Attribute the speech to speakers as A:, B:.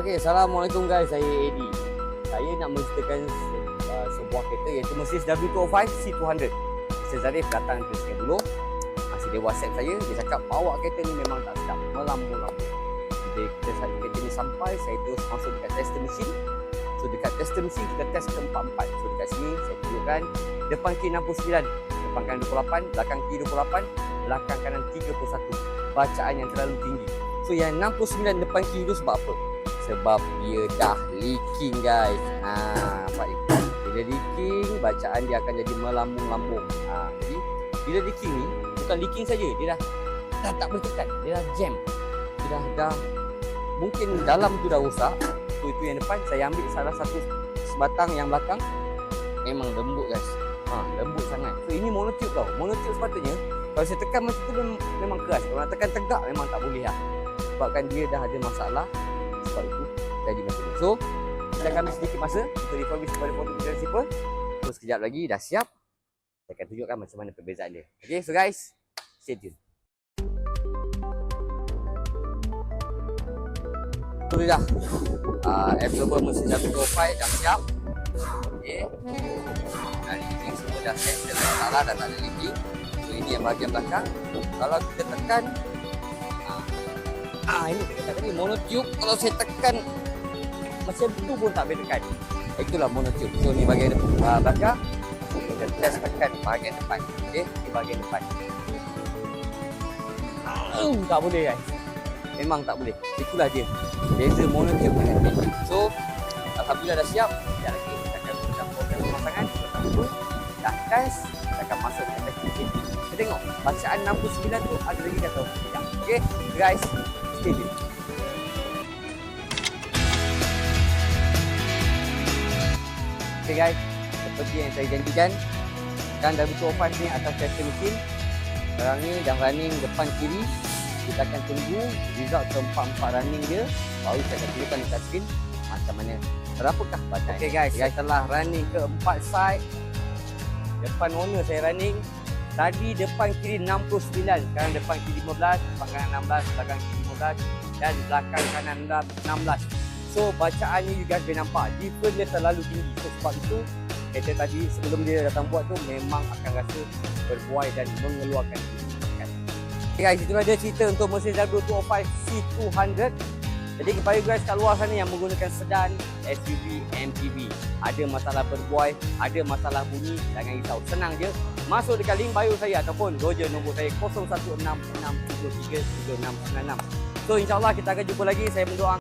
A: Okey, Assalamualaikum guys. Saya Eddie. Saya nak menceritakan uh, sebuah kereta iaitu Mercedes W205 C200. Mr. Zarif datang ke sini dulu. Masih dia WhatsApp saya. Dia cakap bawa kereta ni memang tak sedap. Melambung-lambung. Bila kita saya kereta ni sampai, saya terus masuk dekat tester mesin. So dekat tester mesin kita test ke 44. So dekat sini saya tunjukkan depan kiri 69, depan kanan 28, belakang kiri 28, belakang kanan 31. Bacaan yang terlalu tinggi. So yang 69 depan kiri tu sebab apa? Sebab dia dah leaking guys. Ha, ni. Bila leaking, bacaan dia akan jadi melambung-lambung. Ha, jadi bila leaking ni, bukan leaking saja, dia dah dah tak boleh tekan. Dia dah jam. Dia dah, dah mungkin dalam tu dah rosak. So itu yang depan, saya ambil salah satu sebatang yang belakang. Memang lembut guys. Ha, lembut sangat. So ini monotube tau. Monotube sepatutnya kalau saya tekan macam tu memang keras. Kalau nak tekan tegak memang tak boleh lah. Sebabkan dia dah ada masalah. Sebab itu jadi macam ni. So, kita akan ambil sedikit masa untuk refurbish kepada photo principal. So, sekejap lagi dah siap. Saya akan tunjukkan macam mana perbezaan dia. Okay, so guys, stay tune. So, dah. Uh, absorber mesin 125 dah siap. Okay. Dan ini semua dah set. Dah tak dah tak ada leaking. So, ini yang bahagian belakang. Kalau kita tekan, Ah ini saya kata tadi monotube kalau saya tekan macam tu pun tak boleh tekan. Itulah monotube. So ni bahagian uh, belakang. Kita test tekan bahagian depan. Okey, ni bahagian depan. Uh, tak boleh guys. Memang tak boleh. Itulah dia. Beza monotube dengan ini. So alhamdulillah dah siap. Sekejap lagi kita akan program pemasangan. Kita. Dah test. Kita akan masuk ke mesin. Kita tengok bacaan 69 tu ada lagi tahu. Okey, guys. Tuned. Okay guys, seperti yang saya janjikan Sekarang dah butuh 5 ni atas tester mesin. Sekarang ni dah running depan kiri. Kita akan tunggu result keempat-empat running dia. Baru saya akan tunjukkan dekat screen Macam mana. Berapakah bacaan Okay guys, saya telah running keempat side Depan owner saya running. Tadi depan kiri 69 Sekarang depan kiri 15 Depan kanan 16 Belakang kiri 15 Dan belakang kanan 16 So bacaan ni you guys boleh nampak. Different dia terlalu tinggi. So sebab itu Kereta tadi sebelum dia datang buat tu Memang akan rasa berbuai dan mengeluarkan kan? Okay guys itulah dia cerita untuk mesin W205 C200 Jadi kepada guys kat luar sana yang menggunakan sedan SUV, MPV Ada masalah berbuai, ada masalah bunyi Jangan risau, senang je. Masuk dekat link bio saya ataupun Roger nombor saya 0166333696 So insyaAllah kita akan jumpa lagi. Saya mendoakan